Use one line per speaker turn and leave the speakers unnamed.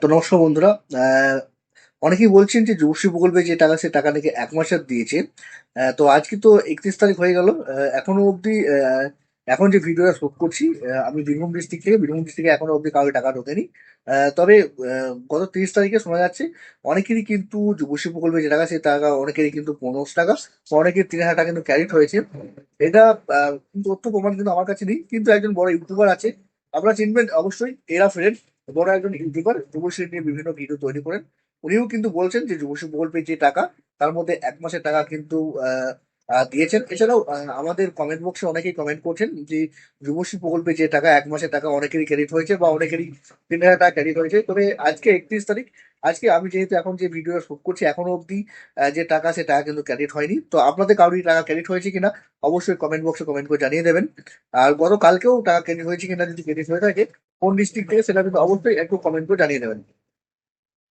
তো নমস্কার বন্ধুরা। অনেকেই বলছেন যে যুবশ্রী প্রকল্পে যে টাকা, সে টাকা নাকি এক মাসের দিয়েছে। তো আজকে তো একত্রিশ তারিখ হয়ে গেল। এখনও অবধি এখন যে ভিডিওটা শুট করছি আমি বীরভূম ডিস্ট্রিক্ট থেকে, বীরভূম ডিস্ট্রিক্টে এখনও অবধি কাউকে টাকা ঢোকেনি। তবে গত তিরিশ তারিখে শোনা যাচ্ছে, অনেকেরই কিন্তু যুবশ্রী প্রকল্পে যে টাকা, সে টাকা, অনেকেরই কিন্তু পনেরোশো টাকা, বা অনেকের তিন হাজার টাকা কিন্তু ক্যারিট হয়েছে। এটা তথ্য প্রমাণ কিন্তু আমার কাছে নেই, কিন্তু একজন বড় ইউটিউবার আছে। আপনারা চিনবেন অবশ্যই, এরা ফ্রেন্ড বড় একজন ইউটিউবার যুবশ্রী নিয়ে বিভিন্ন ভিডিও তৈরি করেন। উনিও কিন্তু বলছেন যে যুবশ্রী প্রকল্পে যে টাকা, তার মধ্যে এক মাসের টাকা কিন্তু দিয়েছেন। এছাড়াও আমাদের কমেন্ট বক্সে অনেকেই কমেন্ট করছেন যে যুবশ্রী প্রকল্পে যে টাকা এক মাসের টাকা অনেকেরই ক্রেডিট হয়েছে বা অনেকেরই তিন হাজার টাকা ক্রেডিট হয়েছে। তবে আজকে একত্রিশ তারিখ, আজকে আমি যেহেতু এখন যে ভিডিও শুট করছি, এখনও অবধি যে টাকা, সে টাকা কিন্তু ক্রেডিট হয়নি। তো আপনাদের কারোরই টাকা ক্রেডিট হয়েছে কিনা, অবশ্যই কমেন্ট বক্সে কমেন্ট করে জানিয়ে দেবেন। আর গতকালকেও টাকা ক্রেডিট হয়েছে কিনা যদি ক্রেডিট হয়ে থাকে কোন ডিস্ট্রিক্ট থেকে সেটা কিন্তু অবশ্যই একটু কমেন্ট করে জানিয়ে দেবেন।